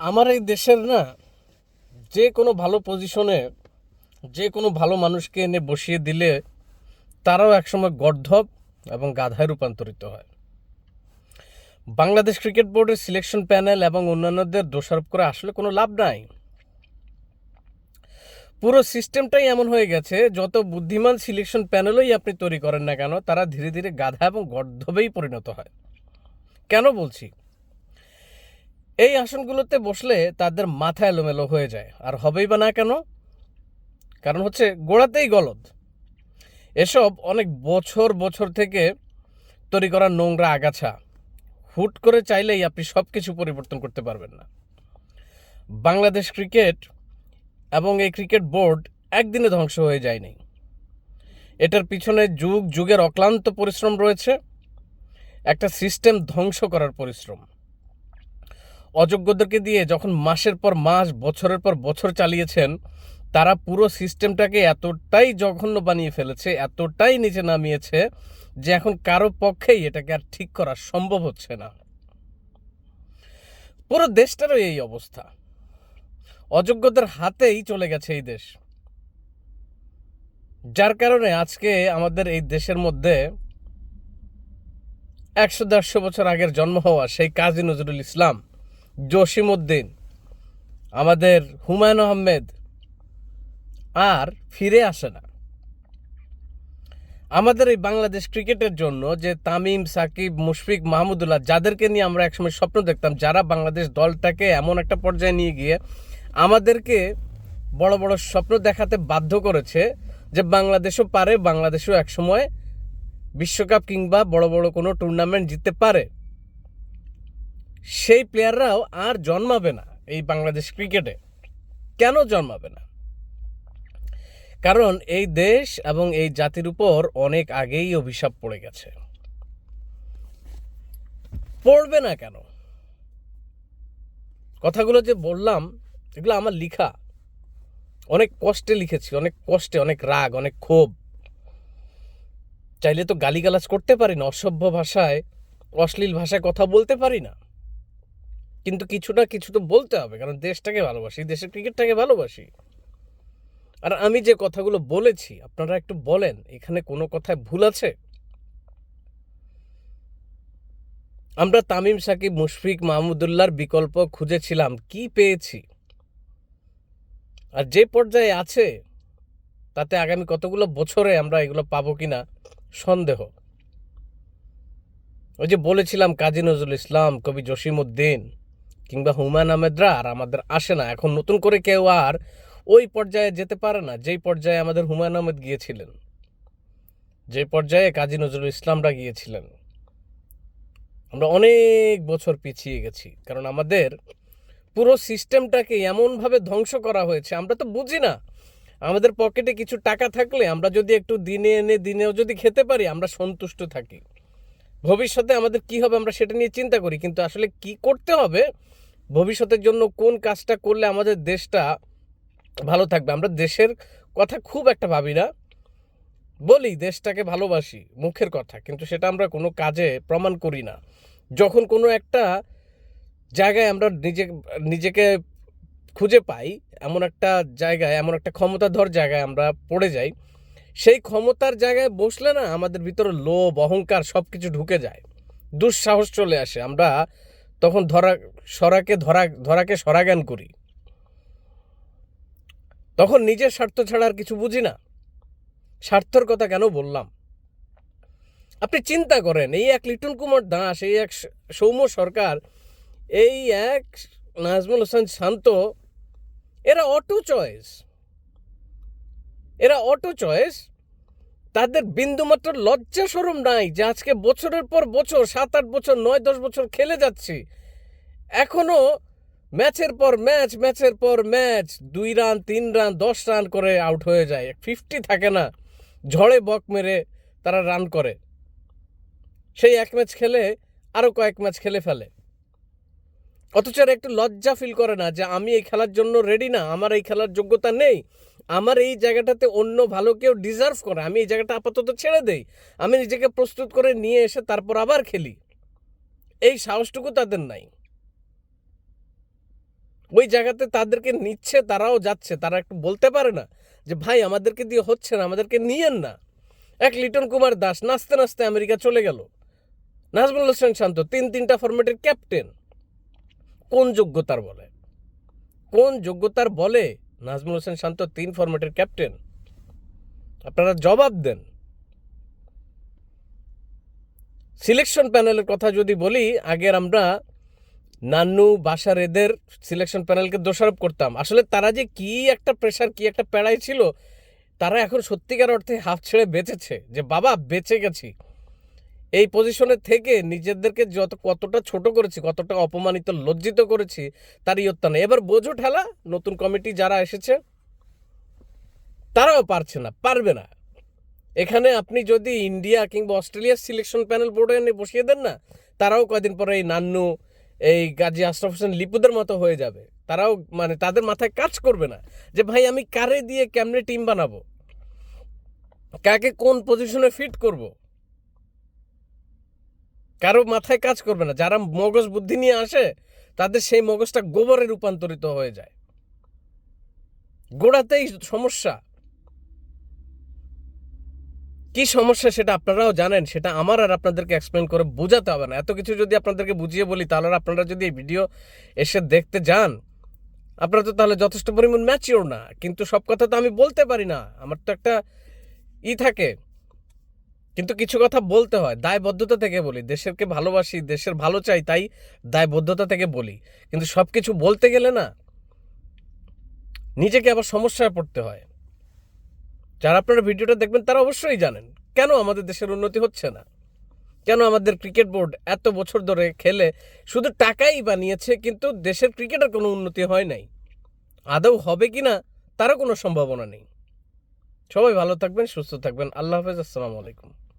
আমার এই দেশের না, যে কোনো ভালো পজিশনে যে কোনো ভালো মানুষকে এনে বসিয়ে দিলে তারাও একসময় গর্ধব এবং গাধায় রূপান্তরিত হয়। বাংলাদেশ ক্রিকেট বোর্ডের সিলেকশন প্যানেল এবং অন্যান্যদের দোষারোপ করে আসলে কোনো লাভ নাই। পুরো সিস্টেমটাই এমন হয়ে গেছে, যত বুদ্ধিমান সিলেকশন প্যানেলই আপনি তৈরি করেন না কেন, তারা ধীরে ধীরে গাধা এবং গর্ধবেই পরিণত হয়। কেন বলছি? এই আসনগুলোতে বসলে তাদের মাথা এলোমেলো হয়ে যায়। আর হবেই বা না কেন? কারণ হচ্ছে গোড়াতেই গলদ। এসব অনেক বছর বছর থেকে তৈরি করা নোংরা আগাছা। হুট করে চাইলেই আপনি সব কিছু পরিবর্তন করতে পারবেন না। বাংলাদেশ ক্রিকেট এবং এই ক্রিকেট বোর্ড একদিনে ধ্বংস হয়ে যায়নি। এটার পিছনে যুগ যুগের অক্লান্ত পরিশ্রম রয়েছে। একটা সিস্টেম ধ্বংস করার পরিশ্রম। অযোগ্যদেরকে দিয়ে যখন মাসের পর মাস, বছরের পর বছর চালিয়েছেন, তারা পুরো সিস্টেমটাকে এতটাই জঘন্য বানিয়ে ফেলেছে, এতটাই নিচে নামিয়েছে যে এখন কারও পক্ষেই এটাকে আর ঠিক করা সম্ভব হচ্ছে না। পুরো দেশটারও এই অবস্থা। অযোগ্যদের হাতেই চলে গেছে এই দেশ। যার কারণে আজকে আমাদের এই দেশের মধ্যে একশো দেড়শো বছর আগের জন্ম হওয়া সেই কাজী নজরুল ইসলাম জসিম উদ্দিন আমাদের হুমায়ুন আহমেদ আর ফিরে আসে না। আমাদের এই বাংলাদেশ ক্রিকেটের জন্য যে তামিম, সাকিব, মুশফিক, মাহমুদুল্লাহ, যাদেরকে নিয়ে আমরা একসময় স্বপ্ন দেখতাম, যারা বাংলাদেশ দলটাকে এমন একটা পর্যায়ে নিয়ে গিয়ে আমাদেরকে বড় বড় স্বপ্ন দেখাতে বাধ্য করেছে যে বাংলাদেশও পারে, বাংলাদেশও একসময় বিশ্বকাপ কিংবা বড় বড় কোনো টুর্নামেন্ট জিততে পারে। সেই প্লেয়াররাও আর জন্মাবে না এই বাংলাদেশ ক্রিকেটে কেন জন্মাবে না? কারণ এই দেশ এবং এই জাতির উপর অনেক আগেই অভিশাপ পড়ে গেছে। পড়বে না কেন? কথাগুলো যে বললাম, এগুলো আমার লিখা। অনেক কষ্টে লিখেছি, অনেক কষ্টে, অনেক রাগ, অনেক ক্ষোভ। চাইলে তো গালিগালাজ করতে পারি না, অসভ্য ভাষায় অশ্লীল ভাষায় কথা বলতে পারি না। কিন্তু কিছু না কিছু তো বলতে হবে, কারণ দেশটাকে ভালোবাসি, দেশের ক্রিকেটটাকে ভালোবাসি। আর আমি যে কথাগুলো বলেছি, আপনারা একটু বলেন, এখানে কোনো কথায় ভুল আছে? আমরা তামিম, সাকিব, মুশফিক, মাহমুদুল্লাহর বিকল্প খুঁজেছিলাম, কি পেয়েছি? আর যে পর্যায়ে আছে, তাতে আগামী কতগুলো বছরে আমরা এগুলো পাবো কিনা, সন্দেহ। ওই যে বলেছিলাম, কাজী নজরুল ইসলাম, কবি জসিম উদ্দিন কিংবা হুমায়ুন আহমেদরা আর আমাদের আসে না। এখন নতুন করে কেউ আর ওই পর্যায়ে যেতে পারে না, যেই পর্যায়ে আমাদের হুমায়ুন আহমেদ গিয়েছিলেন। যে পর্যায়ে কাজী নজরুল ইসলামরা গিয়েছিলেন। আমরা অনেক বছর পিছিয়ে গেছি, কারণ আমাদের পুরো সিস্টেমটাকে এমনভাবে ধ্বংস করা হয়েছে, আমরা তো বুঝি না। আমাদের পকেটে কিছু টাকা থাকলে আমরা যদি একটু দিনে এনে দিনেও যদি খেতে পারি, আমরা সন্তুষ্ট থাকি। ভবিষ্যতে আমাদের কি হবে আমরা সেটা নিয়ে চিন্তা করি, কিন্তু আসলে কি করতে হবে ভবিষ্যতের জন্য কোন কাজটা করলে আমাদের দেশটা ভালো থাকবে? আমরা দেশের কথা খুব একটা ভাবি না। বলি, দেশটাকে ভালোবাসি, মুখের কথা। কিন্তু সেটা আমরা কোনো কাজে প্রমাণ করি না। যখন কোনো একটা জায়গায় আমরা নিজে, নিজেকে খুঁজে পাই, এমন একটা জায়গায়, এমন একটা ক্ষমতাধর জায়গায় আমরা পড়ে যাই, সেই ক্ষমতার জায়গায় বসলে না আমাদের ভিতরে লোভ, অহংকার সব কিছু ঢুকে যায়। দুঃসাহস চলে আসে। আমরা তখন ধরা, সরাকে ধরা, ধরাকে সরাজ্ঞান করি। তখন নিজের স্বার্থ ছাড়া আর কিছু বুঝি না। স্বার্থর কথা কেন বললাম? আপনি চিন্তা করেন, এই এক লিটন কুমার দাস, এই এক সৌম্য সরকার, এই এক নাজমুল হোসেন শান্ত, এরা অটো চয়েস এরা অটো চয়েস তাদের বিন্দুমাত্র লজ্জা সরম নাই যে আজকে বছরের পর বছর সাত আট বছর নয় দশ বছর খেলে যাচ্ছি। এখনও ম্যাচের পর ম্যাচ, ম্যাচের পর ম্যাচ, দুই রান, তিন রান, দশ রান করে আউট হয়ে যায়। ফিফটি থাকে না। ঝড়ে বক মেরে তারা রান করে। সেই এক ম্যাচ খেলে আরও কয়েক ম্যাচ খেলে ফেলে। অথচ এরা একটু লজ্জা ফিল করে না যে আমি এই খেলার জন্য রেডি না, আমার এই খেলার যোগ্যতা নেই। আমার এই জায়গাটাতে অন্য ভালো কেউ ডিজার্ভ করে, আমি এই জায়গাটা আপাতত ছেড়ে দেই। আমি নিজেকে প্রস্তুত করে নিয়ে এসে তারপর আবার খেলি। এই সাহসটুকু তাদের নাই। ওই জায়গাতে তাদেরকে নিচ্ছে, তারাও যাচ্ছে, তারা একটু বলতে পারে না যে, ভাই, আমাদেরকে দিয়ে হচ্ছে না, আমাদেরকে নিয়েন না। এক লিটন কুমার দাস নাচতে নাচতে আমেরিকা চলে গেল। নাজমুল হোসেন শান্ত, তিন তিনটা ফরম্যাটের ক্যাপ্টেন কোন যোগ্যতার বলে? কোন যোগ্যতার বলে? নাজমুল হোসেন শান্ত তিন ফরম্যাটের ক্যাপ্টেন আপনারা জবাব দেন। সিলেকশন প্যানেলের কথা যদি বলি, আগের আমরা নান্নু বাসার এদের সিলেকশন প্যানেলকে দোষারোপ করতাম। আসলে তারা যে কি একটা প্রেশার কি একটা প্যাড়াই ছিল, তারা এখন সত্যিকার অর্থে হাফ ছেড়ে বেঁচেছে। যে বাবা, বেঁচে গেছি। এই পজিশনে থেকে নিজেদেরকে যত, কতটা ছোট করেছি, কতটা অপমানিত, লজ্জিত করেছি, তারই ইয়ত্তা নেই এবার বোঝো ঠেলা, নতুন কমিটি যারা এসেছে, তারাও পারছে না, পারবে না। এখানে আপনি যদি ইন্ডিয়া কিংবা অস্ট্রেলিয়ার সিলেকশন প্যানেল বোর্ডে এনে বসিয়ে দেন না, তারাও কয়দিন পরে এই নান্নু, এই গাজী আশরাফ হোসেন লিপুদের মতো হয়ে যাবে। তারাও মানে তাদের মাথায় কাজ করবে না যে, ভাই, আমি কারে দিয়ে কেমনে টিম বানাবো? কাকে কোন পজিশনে ফিট করব? কারও মাথায় কাজ করবে না। যারা মগজ বুদ্ধি নিয়ে আসে, তাদের সেই মগজটা গোবরে রূপান্তরিত হয়ে যায়। গোড়াতেই সমস্যা। কি সমস্যা সেটা আপনারাও জানেন, সেটা আমার আর আপনাদেরকে এক্সপ্লেন করে বোঝাতে হবে না। এত কিছু যদি আপনাদেরকে বুঝিয়ে বলি, তাহলে আপনারা যদি এই ভিডিও এসে দেখতে যান, আপনারা তো তাহলে যথেষ্ট পরিমাণ ম্যাচিওর না। কিন্তু সব কথা তো আমি বলতে পারি না। আমার তো একটা ই থাকে। কিন্তু কিছু কথা বলতে হয়, দায়বদ্ধতা থেকে বলি। দেশেরকে ভালোবাসি, দেশের ভালো চাই, তাই দায়বদ্ধতা থেকে বলি। কিন্তু সব কিছু বলতে গেলে না, নিজেকে আবার সমস্যায় পড়তে হয়। যারা আপনারা ভিডিওটা দেখবেন, তারা অবশ্যই জানেন, কেন আমাদের দেশের উন্নতি হচ্ছে না? কেন আমাদের ক্রিকেট বোর্ড এত বছর ধরে খেলে শুধু টাকাই বানিয়েছে, কিন্তু দেশের ক্রিকেটের কোনো উন্নতি হয় নাই? আদৌ হবে কি না, তারও কোনো সম্ভাবনা নেই। সবাই ভালো থাকবেন, সুস্থ থাকবেন। আল্লাহ হাফেজ, আসসালামু আলাইকুম।